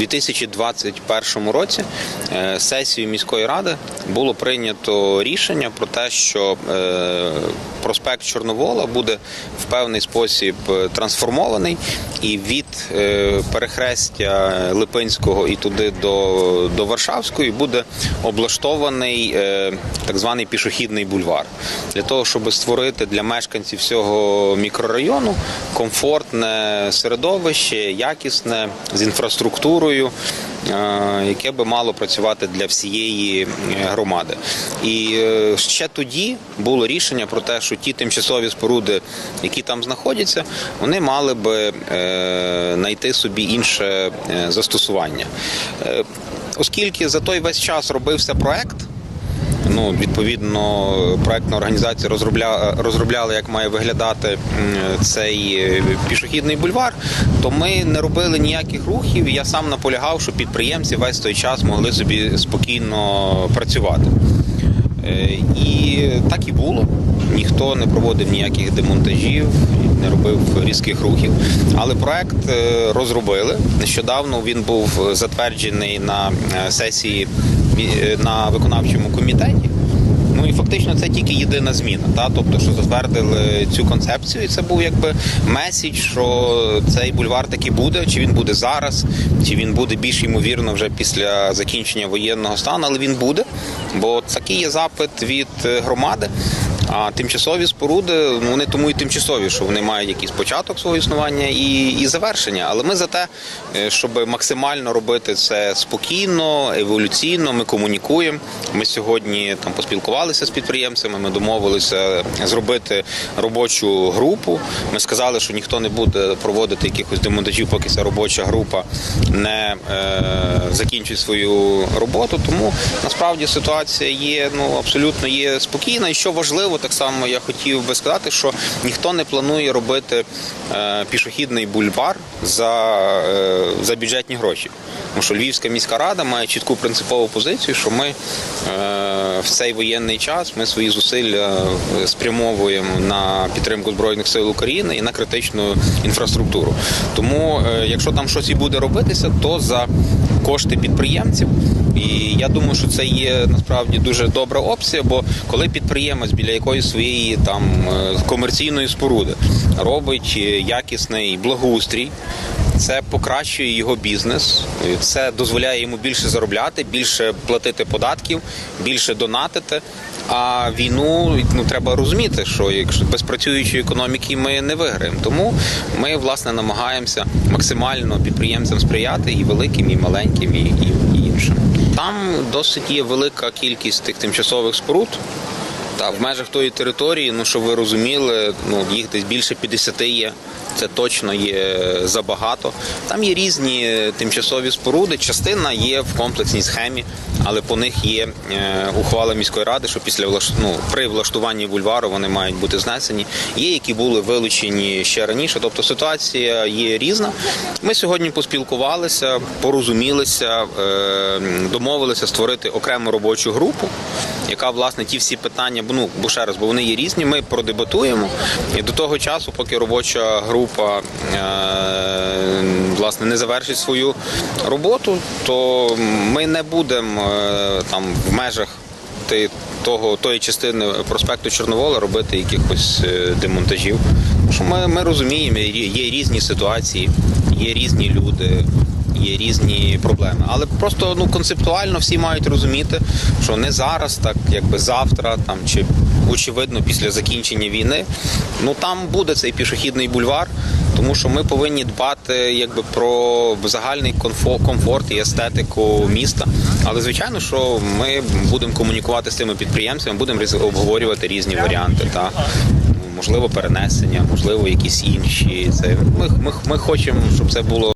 2021 році е, сесією міської ради було прийнято рішення про те, що е, проспект Чорновола буде в певний спосіб е, трансформований, і від перехрестя Липинського і туди до, до Варшавської буде облаштований так званий пішохідний бульвар. Для того, щоб створити для мешканців всього мікрорайону комфортне середовище, якісне з інфраструктурою, е, яке би мало працювати для всієї е, громади. І е, ще тоді було рішення про те, що ті тимчасові споруди, які там знаходяться, вони мали би знайти собі інше застосування. Оскільки за той весь час робився проект, Ну, відповідно, проектна організація розробля... розробляла, як має виглядати цей е, пішохідний бульвар. То ми не робили ніяких рухів. Я сам наполягав, що підприємці весь той час могли собі спокійно працювати. Е, І так і було. Ніхто не проводив ніяких демонтажів, не робив різких рухів. Але проект е, розробили. Нещодавно він був затверджений на сесії на виконавчому комітеті. Ну і фактично це тільки єдина зміна. Та? Тобто, що затвердили цю концепцію, і це був якби месідж, що цей бульвар таки буде, чи він буде зараз, чи він буде більш ймовірно вже після закінчення воєнного стану, але він буде, бо такий є запит від е, громади. А тимчасові споруди, вони тому і тимчасові, що вони мають якийсь початок свого існування і, і завершення. Але ми за те, е, щоб максимально робити це спокійно, еволюційно. Ми комунікуємо. Ми сьогодні там поспілкувалися з підприємцями. Ми домовилися зробити робочу групу. Ми сказали, що ніхто не буде проводити якихось демонтажів, поки ця робоча група не е, закінчить свою роботу. Тому насправді ситуація є ну абсолютно є спокійна. І що важливо, так само я хотів би сказати, що ніхто не планує робити е, пішохідний бульвар за, е, за бюджетні гроші. Тому що Львівська міська рада має чітку принципову позицію, що ми е, в цей воєнний час ми свої зусилля спрямовуємо на підтримку збройних сил України і на критичну інфраструктуру. Тому, якщо там щось і буде робитися, то за кошти підприємців. Я думаю, що це є насправді дуже добра опція, бо коли підприємець біля якоїсь своєї там е, комерційної споруди робить е, якісний благоустрій. Це покращує його бізнес, це дозволяє йому більше заробляти, більше платити податків, більше донатити. А війну ну треба розуміти, що якщо без працюючої економіки ми не виграємо. Тому ми власне намагаємося максимально підприємцям сприяти і великим, і маленьким, і, і, і іншим. Там досить є велика кількість тих тимчасових споруд. Та в межах тої території, ну щоб ви розуміли, ну їх десь більше 50 є. Це точно є забагато. Там є різні тимчасові споруди. Частина є в комплексній схемі, але по них є е, ухвала міської ради, що після ну, при влаштуванні бульвару вони мають бути знесені. Є, які були вилучені ще раніше. Тобто ситуація є різна. Ми сьогодні поспілкувалися, порозумілися, е, домовилися створити окрему робочу групу, яка власне ті всі питання, ну бо ще раз, бо вони є різні. Ми продебатуємо. І до того часу, поки робоча група е, власне не завершить свою роботу, то ми не будемо е, там в межах того тої частини проспекту Чорновола робити якихось е, демонтажів. Що ми, ми розуміємо, є різні ситуації, є різні люди. Є різні проблеми, але просто ну концептуально всі мають розуміти, що не зараз, так якби завтра, там чи очевидно після закінчення війни, ну там буде цей пішохідний бульвар, тому що ми повинні дбати якби про загальний комфорт, і естетику міста. Але звичайно, що ми будемо комунікувати з цими підприємцями, будемо обговорювати різні варіанти. Та можливо перенесення, можливо, якісь інші. Це ми, ми, ми хочемо, щоб це було.